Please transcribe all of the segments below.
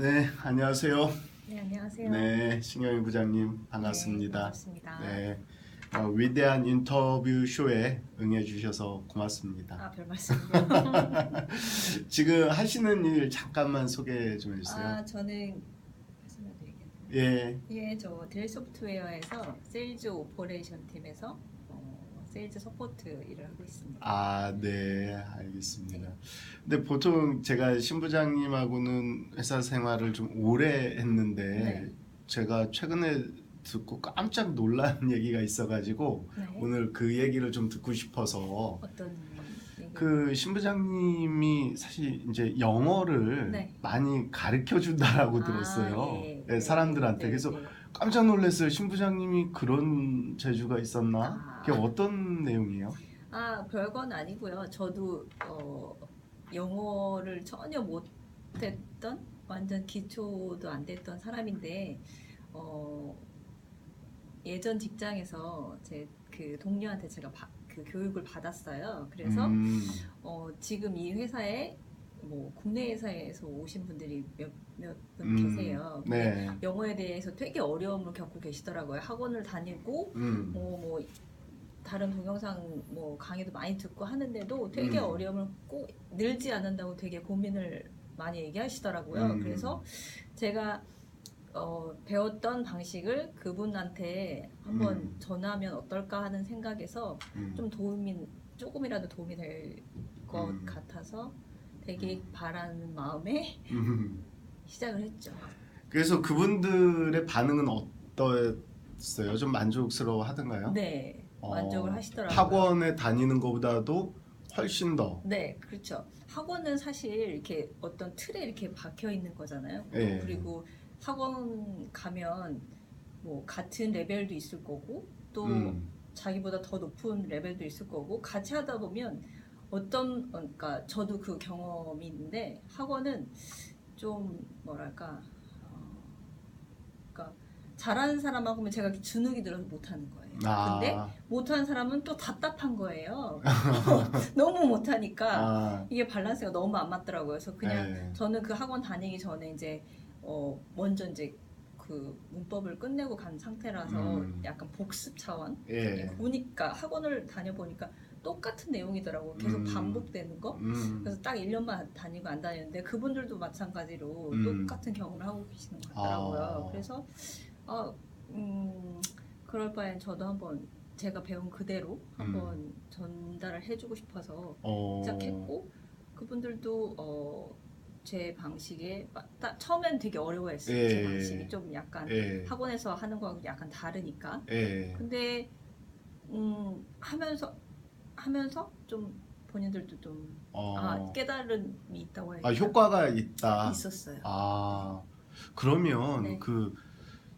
네, 안녕하세요. 네 안녕하세요. 네, 신경희 부장님 네, 반갑습니다. 반갑습니다. 네, 어, 위대한 인터뷰 쇼에 응해주셔서 고맙습니다. 아 별 말씀. 지금 하시는 일 잠깐만 소개 좀 해주세요. 아 저는 드리겠습니다. 예, 예, 저 델 소프트웨어에서 세일즈 오퍼레이션 팀에서 어, 세일즈 서포트 일을 하고 있습니다. 아, 네, 알겠습니다. 근데 보통 제가 신 부장님하고는 회사 생활을 좀 오래 했는데 네. 제가 최근에 듣고 깜짝 놀란 얘기가 있어가지고 네. 오늘 그 얘기를 좀 듣고 싶어서 어떤 얘기? 그 신부장님이 사실 이제 영어를 네. 많이 가르쳐 준다라고 아, 뭐 들었어요. 예, 네, 예, 사람들한테. 네, 그래서 네. 깜짝 놀랐어요. 신부장님이 그런 재주가 있었나? 아. 그게 어떤 내용이에요? 아 별건 아니고요. 저도 어, 영어를 전혀 못했던 완전 기초도 안 됐던 사람인데 어, 예전 직장에서 제 그 동료한테 제가 바- 그 교육을 받았어요. 그래서 음, 어, 지금 이 회사에 뭐 국내 회사에서 오신 분들이 몇몇분 음, 계세요. 네. 영어에 대해서 되게 어려움을 겪고 계시더라고요. 학원을 다니고 음, 뭐, 뭐 다른 동영상 뭐 강의도 많이 듣고 하는데도 되게 음. 어려움을 꼭 늘지 않는다고 되게 고민을 많이 얘기하시더라고요. 음. 그래서 제가 어, 배웠던 방식을 그분한테 한번 음. 전하면 어떨까 하는 생각에서 음. 좀 도움이 조금이라도 도움이 될것 음. 같아서 되게 바라는 마음에 음. 시작을 했죠. 그래서 그분들의 반응은 어떠했어요? 좀 만족스러워 하던가요? 네, 어, 만족을 하시더라고요. 학원에 다니는 것보다도 훨씬 더. 네, 그렇죠. 학원은 사실 이렇게 어떤 틀에 이렇게 박혀 있는 거잖아요. 예. 그리고 학원 가면 뭐 같은 레벨도 있을 거고 또 음, 자기보다 더 높은 레벨도 있을 거고 같이 하다 보면 어떤 어, 그러니까 저도 그 경험이 있는데 학원은 좀 뭐랄까 어, 그러니까 잘하는 사람하고는 제가 주눅이 들어서 못하는 거예요. 아, 근데 못하는 사람은 또 답답한 거예요. 너무 못하니까 아, 이게 밸런스가 너무 안 맞더라고요. 그래서 그냥 예. 저는 그 학원 다니기 전에 이제 어 먼저 이제 그 문법을 끝내고 간 상태라서 음. 약간 복습 차원 예. 보니까 학원을 다녀 보니까 똑같은 내용이더라고 계속 음. 반복되는 거 음. 그래서 딱 1년만 다니고 안 다녔는데 그분들도 마찬가지로 음. 똑같은 경험을 하고 계시는 것 같더라고요 아. 그래서 아, 음, 그럴 바엔 저도 한번 제가 배운 그대로 한번 전달을 해주고 싶어서 어, 시작했고 그분들도 어, 제 방식에 마- 딱 처음엔 되게 어려워했어요. 예. 제 방식이 좀 약간 예. 학원에서 하는 거하고 약간 다르니까. 예. 근데 음, 하면서 하면서 좀 본인들도 좀 어. 아, 깨달음이 있다고 해야 아? 효과가 있다. 있었어요. 아, 그러면 네. 그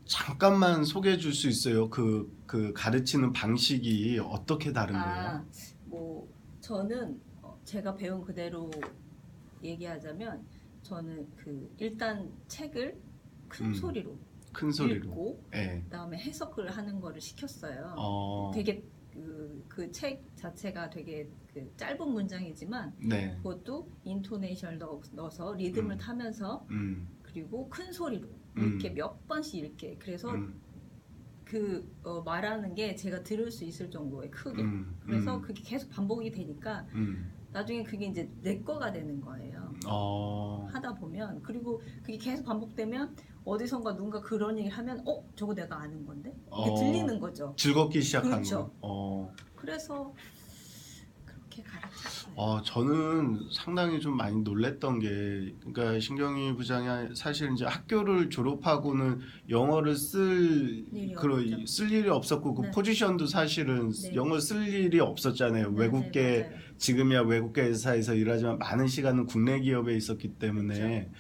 잠깐만 소개해 줄 수 있어요? 그, 그 가르치는 방식이 어떻게 다른 거예요? 아, 뭐 저는 어, 제가 배운 그대로 얘기하자면 저는 그 일단 책을 큰 음. 소리로 큰 소리로. 읽고 예. 그다음에 해석을 하는 거를 시켰어요. 어. 되게 그책 자체가 되게 그 짧은 문장이지만 네. 그것도 인토네이션을 넣- 넣어서 리듬을 음. 타면서 음. 그리고 큰 소리로 음. 이렇게 몇 번씩 읽게 그래서 음. 그 어, 말하는 게 제가 들을 수 있을 정도의 크게 음. 그래서 음. 그게 계속 반복이 되니까 음. 나중에 그게 이제 내 거가 되는 거예요. 어. 하다 보면 그리고 그게 계속 반복되면 어디선가 누군가 그런 얘기를 하면 어 저거 내가 아는 건데 이게 어. 들리는 거죠. 즐겁기 시작한 그렇죠. 거. 어. 그래서 그렇게 가르쳤어요. 어, 저는 상당히 좀 많이 놀랬던 게, 그러니까 신경희 부장이 사실 이제 학교를 졸업하고는 영어를 쓸, 일이 그런, 없죠. 쓸 일이 없었고, 그 네. 포지션도 사실은 네. 영어 쓸 일이 없었잖아요. 맞아요, 외국계, 맞아요. 지금이야 외국계 회사에서 일하지만 많은 시간은 국내 기업에 있었기 때문에.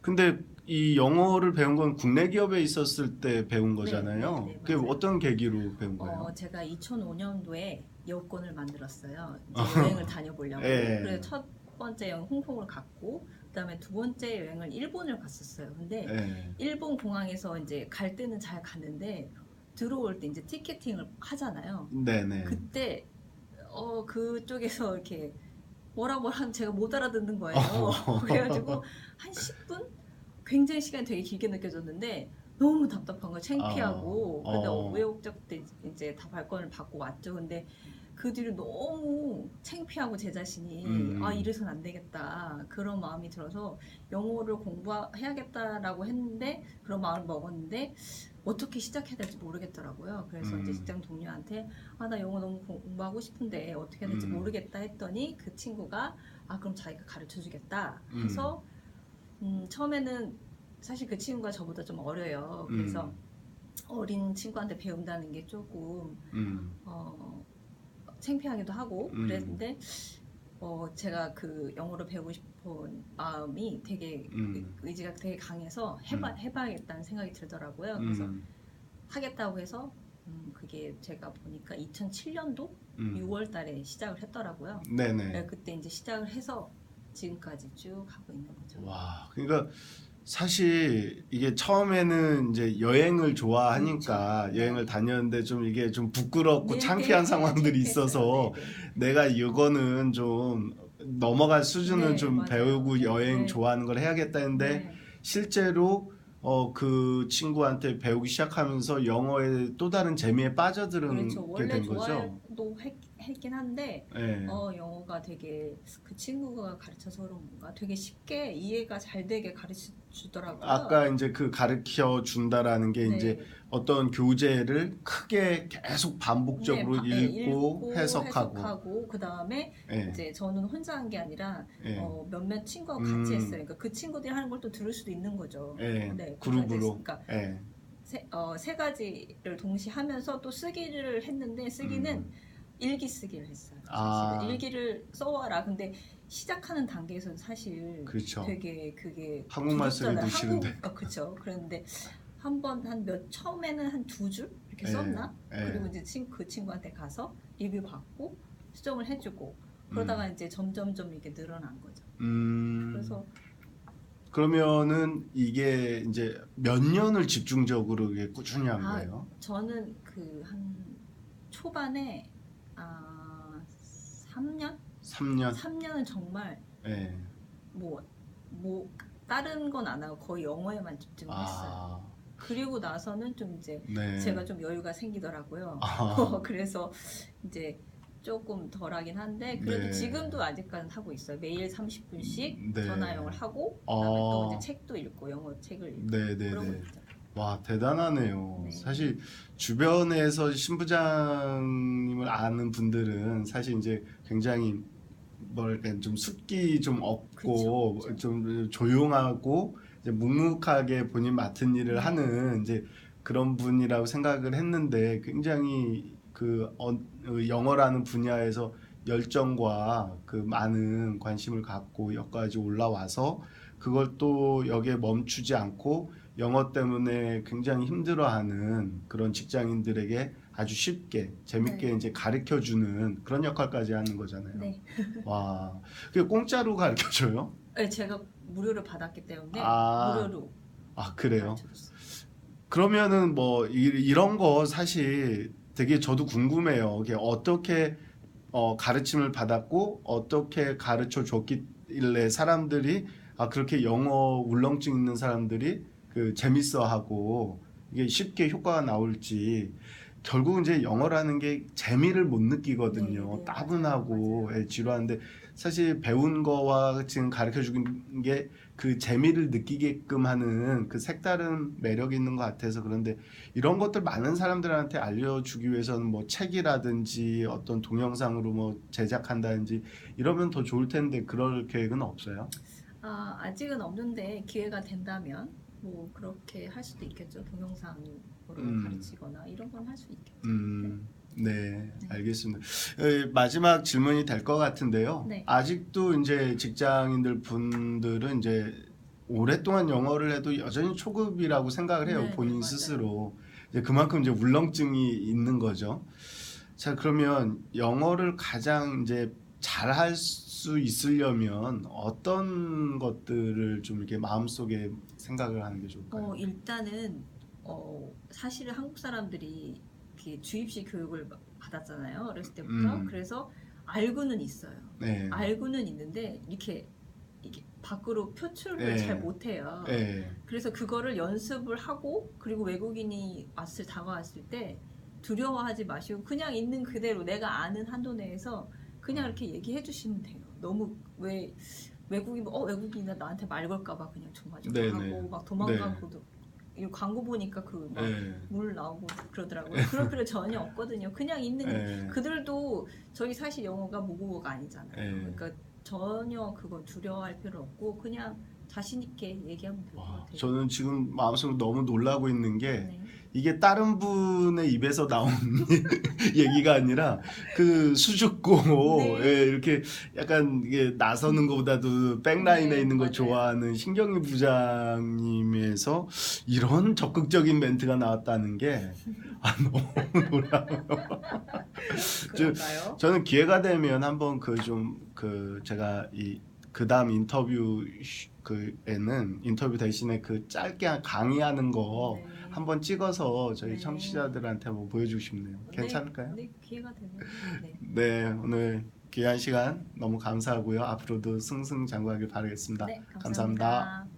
근데 이 영어를 배운 건 국내 기업에 있었을 때 배운 거잖아요. 네, 네, 그게 맞아요. 어떤 계기로 배운 거예요? 어, 제가 2005년도에 여권을 만들었어요. 이제 어허. 여행을 다녀보려고. 예. 그래서 첫 번째 여행 홍콩을 갔고, 그다음에 두 번째 여행을 일본을 갔었어요. 근데 예. 일본 공항에서 이제 갈 때는 잘 갔는데 들어올 때 이제 티켓팅을 하잖아요. 네네. 그때 어 그쪽에서 이렇게 뭐라 뭐라 하면 제가 못 알아듣는 거예요. 어. 그래가지고 한 10분 굉장히 시간이 되게 길게 느껴졌는데 너무 답답한 거 창피하고 아, 근데 어. 우여곡절 때 이제 다 발권을 받고 왔죠. 근데 그 뒤로 너무 창피하고 제 자신이 음. 아 이래선 안 되겠다 그런 마음이 들어서 영어를 공부해야겠다라고 했는데 그런 마음을 먹었는데 어떻게 시작해야 될지 모르겠더라고요. 그래서 음. 이제 직장 동료한테 아 나 영어 너무 공부하고 싶은데 어떻게 해야 될지 음. 모르겠다 했더니 그 친구가 아 그럼 자기가 가르쳐 주겠다 음. 해서 음, 처음에는 사실 그 친구가 저보다 좀 어려요. 그래서 음. 어린 친구한테 배운다는 게 조금 음. 어, 창피하기도 하고 음. 그랬는데 어, 제가 그 영어를 배우고 싶은 마음이 되게 음. 의지가 되게 강해서 해봐, 음. 해봐야겠다는 생각이 들더라고요. 그래서 음. 하겠다고 해서 음, 그게 제가 보니까 2007년도 음. 6월 달에 시작을 했더라고요. 네네. 네, 그때 이제 시작을 해서 지금까지 쭉 하고 있는 거죠. 와, 그러니까 사실 이게 처음에는 이제 여행을 좋아하니까 그렇죠. 여행을 다녔는데 좀 이게 좀 부끄럽고 네, 창피한 네, 상황들이 창피했어요. 있어서 네, 네. 내가 이거는 좀 넘어갈 수준은 네, 좀 맞아요. 배우고 여행 네. 좋아하는 걸 해야겠다 했는데 네. 실제로 어 그 친구한테 배우기 시작하면서 영어에 또 다른 재미에 빠져들게 그렇죠. 원래 된 거죠. 좋아도 했, 했긴 한데 네. 어 영어가 되게 그 친구가 가르쳐서 그런가 되게 쉽게 이해가 잘 되게 가르쳐 주더라고요. 아까 이제 그 가르쳐 준다라는 게 네. 이제 어떤 교재를 크게 계속 반복적으로 네, 바- 네, 읽고, 해석하고, 그 다음에 예, 이제 저는 혼자 한 게 아니라 예, 어, 몇몇 친구하고 음. 같이 했어요. 그러니까 그 친구들이 하는 걸 또 들을 수도 있는 거죠. 예, 네, 그룹으로, 그러니까 예, 세, 어, 세 가지를 동시에 하면서 또 쓰기를 했는데 쓰기는 음. 일기 쓰기를 했어요. 사실 아. 일기를 써와라. 근데 시작하는 단계에서는 사실 그렇죠. 되게 그게 한국말 쓰기도 두렵잖아요. 한국, 어, 그렇죠. 그런데 한 번 한 몇 처음에는 한 두 줄 이렇게 예, 썼나? 예. 그리고 이제 친, 그 친구한테 가서 리뷰 받고 수정을 해주고 그러다가 이제 점점점 이게 늘어난 거죠. 음, 그래서 그러면은 이게 이제 몇 년을 집중적으로 이게 꾸준히 한 아, 거예요? 저는 그 한 초반에 아 3년? 3년? 3년은 정말 예. 뭐뭐 다른 건 안 하고 거의 영어에만 집중을 했어요. 아, 그리고 나서는 좀 이제 네. 제가 좀 여유가 생기더라고요. 아, 그래서 이제 조금 덜하긴 한데 그래도 네. 지금도 아직까지는 하고 있어요. 매일 30분씩 네. 전화영어를 하고 아. 그다음에 또 이제 책도 읽고 영어 책을 읽고 네, 네, 그러고 네. 있죠. 와 대단하네요. 네. 사실 주변에서 신부장님을 아는 분들은 사실 이제 굉장히 뭐랄까 좀 숫기 좀 없고 그쵸, 그쵸. 좀 조용하고 이제 묵묵하게 본인 맡은 일을 네. 하는 이제 그런 분이라고 생각을 했는데 굉장히 그 어, 그 영어라는 분야에서 열정과 그 많은 관심을 갖고 여기까지 올라와서 그걸 또 여기에 멈추지 않고 영어 때문에 굉장히 힘들어하는 그런 직장인들에게 아주 쉽게 재밌게 네. 이제 가르쳐 주는 그런 역할까지 하는 거잖아요. 네. 와, 그게 공짜로 가르쳐 줘요? 네, 제가 무료를 받았기 때문에 아, 무료로 아 그래요. 그러면은 뭐 이, 이런 거 사실 되게 저도 궁금해요. 이게 어떻게 어, 가르침을 받았고 어떻게 가르쳐 줬길래 사람들이 아 그렇게 영어 울렁증 있는 사람들이 그 재밌어하고 이게 쉽게 효과가 나올지 결국 이제 영어라는 게 재미를 못 느끼거든요. 네, 네, 따분하고. 예, 지루한데 사실 배운 거와 지금 가르쳐 주는 게 그 재미를 느끼게끔 하는 그 색다른 매력이 있는 것 같아서 그런데 이런 것들 많은 사람들한테 알려주기 위해서는 뭐 책이라든지 어떤 동영상으로 뭐 제작한다든지 이러면 더 좋을 텐데 그럴 계획은 없어요? 아, 아직은 없는데 기회가 된다면 뭐 그렇게 할 수도 있겠죠. 동영상으로 음. 가르치거나 이런 건 할 수 있겠죠. 음, 네, 알겠습니다. 에, 마지막 질문이 될 것 같은데요. 네. 아직도 이제 직장인들 분들은 이제 오랫동안 영어를 해도 여전히 초급이라고 생각을 해요. 네, 네, 본인 맞아요. 스스로. 이제 그만큼 이제 울렁증이 있는 거죠. 자, 그러면 영어를 가장 이제 잘 할 수 있으려면 어떤 것들을 좀 이렇게 마음속에 생각을 하는 게 좋을까요? 어, 일단은 어, 사실은 한국 사람들이 이렇게 주입식 교육을 받았잖아요. 어렸을 때부터. 음. 그래서 알고는 있어요. 네. 알고는 있는데 이렇게 이게 밖으로 표출을 네. 잘 못해요. 예. 그래서 그거를 연습을 하고 그리고 외국인이 왔을 다가왔을 때 두려워하지 마시고 그냥 있는 그대로 내가 아는 한도 내에서 그냥 이렇게 얘기해 주시면 돼요. 너무 왜 외국인 어 외국인이나 나한테 말 걸까봐 그냥 조마조마 네네. 하고 막 도망가고도 이 광고 보니까 그물 예. 나오고 그러더라고요. 그럴 필요 전혀 없거든요. 그냥 있는 예. 그들도 저희 사실 영어가 모국어가 아니잖아요. 예. 그러니까 전혀 그건 두려워할 필요 없고 그냥 자신 있게 얘기하면 될것 와, 같아요. 저는 지금 마음속으로 너무 놀라고 있는 게 네. 이게 다른 분의 입에서 나온 얘기가 아니라 그 수줍고 네. 예, 이렇게 약간 이게 나서는 것보다도 백라인에 네, 있는 거 맞아요. 좋아하는 신경희 부장님에서 이런 적극적인 멘트가 나왔다는 게 아, 너무 놀라워요. 그런가요? 저는 기회가 되면 한번 그 좀 그 제가 이 그 다음 인터뷰 쉬- 그에는 인터뷰 대신에 그 짧게 강의하는 거 네. 한번 찍어서 저희 네. 청취자들한테 한번 보여주고 싶네요. 괜찮을까요? 네, 기회가 되면 네. 네, 오늘 귀한 시간 너무 감사하고요. 앞으로도 승승장구하길 바라겠습니다. 네, 감사합니다. 감사합니다.